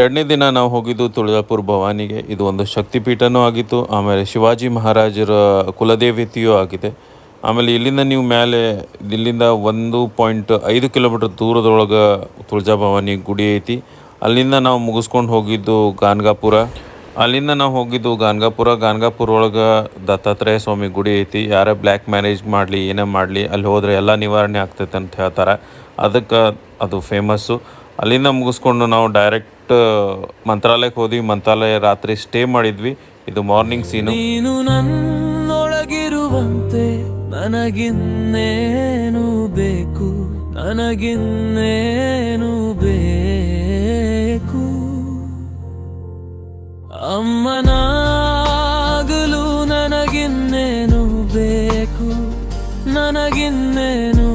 ಎರಡನೇ ದಿನ ನಾವು ಹೋಗಿದ್ದು ತುಳಜಾಪುರ ಭವಾನಿಗೆ. ಇದು ಒಂದು ಶಕ್ತಿಪೀಠನೂ ಆಗಿತ್ತು, ಆಮೇಲೆ ಶಿವಾಜಿ ಮಹಾರಾಜರ ಕುಲದೇವತೆಯೂ ಆಗಿದೆ. ಆಮೇಲೆ ಇಲ್ಲಿಂದ ನೀವು ಮೇಲೆ ಇಲ್ಲಿಂದ ಒಂದು ಪಾಯಿಂಟ್ ಐದು ಕಿಲೋಮೀಟರ್ ದೂರದೊಳಗೆ ತುಳಜಾ ಭವಾನಿ ಗುಡಿ ಐತಿ. ಅಲ್ಲಿಂದ ನಾವು ಮುಗಿಸ್ಕೊಂಡು ಹೋಗಿದ್ದು ಗಾನ್ಗಾಪುರ. ಅಲ್ಲಿಂದ ನಾವು ಹೋಗಿದ್ದು ಗಾನ್ಗಾಪುರ. ಗಾನ್ಗಾಪುರ ಒಳಗೆ ದತ್ತಾತ್ರೇಯ ಸ್ವಾಮಿ ಗುಡಿ ಐತಿ. ಯಾರೇ ಬ್ಲ್ಯಾಕ್ ಮ್ಯಾರೇಜ್ ಮಾಡಲಿ, ಏನೇ ಮಾಡಲಿ, ಅಲ್ಲಿ ಹೋದರೆ ಎಲ್ಲ ನಿವಾರಣೆ ಆಗ್ತೈತೆ ಅಂತ ಹೇಳ್ತಾರೆ. ಅದಕ್ಕೆ ಅದು ಫೇಮಸ್ಸು ಅಲ್ಲಿಂದ ಮುಗಿಸ್ಕೊಂಡು ನಾವು ಡೈರೆಕ್ಟ್ ಮಂತ್ರಾಲಯಕ್ಕೆ ಹೋದ್ವಿ. ಮಂತ್ರಾಲಯ ರಾತ್ರಿ ಸ್ಟೇ ಮಾಡಿದ್ವಿ. ಇದು ಮಾರ್ನಿಂಗ್ ಸೀನು ನೀನು ನನ್ನೊಳಗಿರುವಂತೆ ನನಗಿನ್ನೇನು ಬೇಕು? ನನಗಿನ್ನೇನು ಬೇಕು? ಅಮ್ಮನಾಗಲು ನನಗಿನ್ನೇನು ಬೇಕು? ನನಗಿನ್ನೇನು